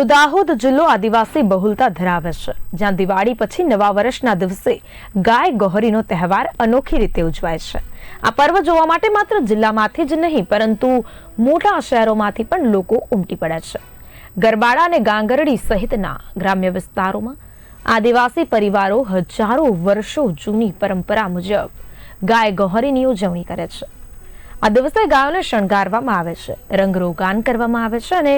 તો દાહોદ જિલ્લો આદિવાસી બહુલતા ધરાવે છે, જ્યાં દિવાળી પછી નવા વર્ષના દિવસે ગાય ગોહરીનો તહેવાર અનોખી રીતે ઉજવાય છે. આ પર્વ જોવા માટે માત્ર જિલ્લામાંથી જ નહીં, પરંતુ મોટા શહેરોમાંથી પણ લોકો ઉમટી પડે છે. ગરબાડા અને ગાંગરડી સહિતના ગ્રામ્ય વિસ્તારોમાં આદિવાસી પરિવારો હજારો વર્ષો જૂની પરંપરા મુજબ ગાય ગોહરીની ઉજવણી કરે છે. આ દિવસે ગાયોને શણગારવામાં આવે છે, રંગરોગાન કરવામાં આવે છે અને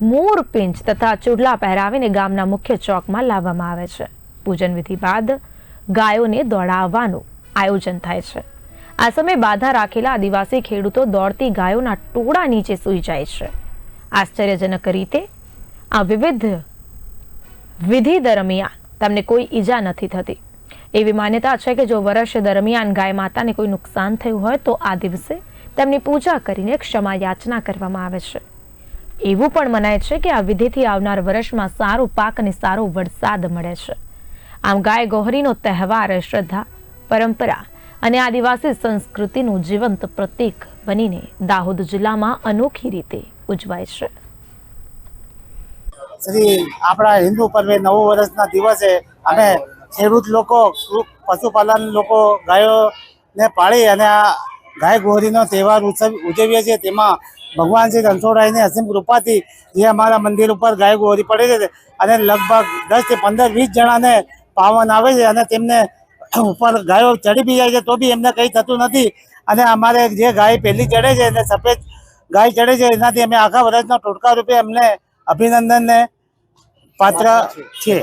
મોર પિંચ તથા ચૂડલા પહેરાવીને ગામના મુખ્ય ચોકમાં લાવવામાં આવે છે. પૂજન વિધિ બાદ ગાયોને દોડાવવાનું આયોજન થાય છે. આ સમયે બાધા રાખેલા આદિવાસી ખેડૂતો દોડતી ગાયોના ટોળા નીચે સૂઈ જાય છે. આશ્ચર્યજનક રીતે આ વિવિધ વિધિ દરમિયાન તમને કોઈ ઈજા નથી થતી. એવી માન્યતા છે કે જો વર્ષ દરમિયાન ગાય માતાને કોઈ નુકસાન થયું હોય તો આ દિવસે તેમની પૂજા કરીને ક્ષમા યાચના કરવામાં આવે છે. એવું પણ મનાય છે કે આ વિધિથી આવનાર વર્ષમાં સારો પાક અને સારો વરસાદ મળે છે. આમ ગાય ગોહરીનો તહેવાર શ્રદ્ધા, પરંપરા અને આદિવાસી સંસ્કૃતિનું જીવંત પ્રતીક બનીને દાહોદ જિલ્લામાં અનોખી રીતે ઉજવાય છે. શ્રી આપણા હિન્દુ પર્વે નવું વર્ષના દિવસે અમે ખેડૂત લોકો, પશુપાલન લોકો ગાયોને પાળી અને ગાય ગોહરીનો તહેવાર ઉત્સવ ઉજવીએ છીએ. તેમાં ભગવાન શ્રી રણછોડરાયની અસીમ કૃપાથી જે અમારા મંદિર ઉપર ગાય ગોહરી પડે છે અને લગભગ દસથી પંદર વીસ જણાને પાવન આવે છે અને તેમને ઉપર ગાયો ચડી બી જાય છે તો બી એમને કંઈ થતું નથી. અને અમારે જે ગાય પહેલી ચડે છે અને સફેદ ગાય ચડે છે એનાથી અમે આખા વર્ષના ટોટકા રૂપે એમને અભિનંદનને પાત્ર છે.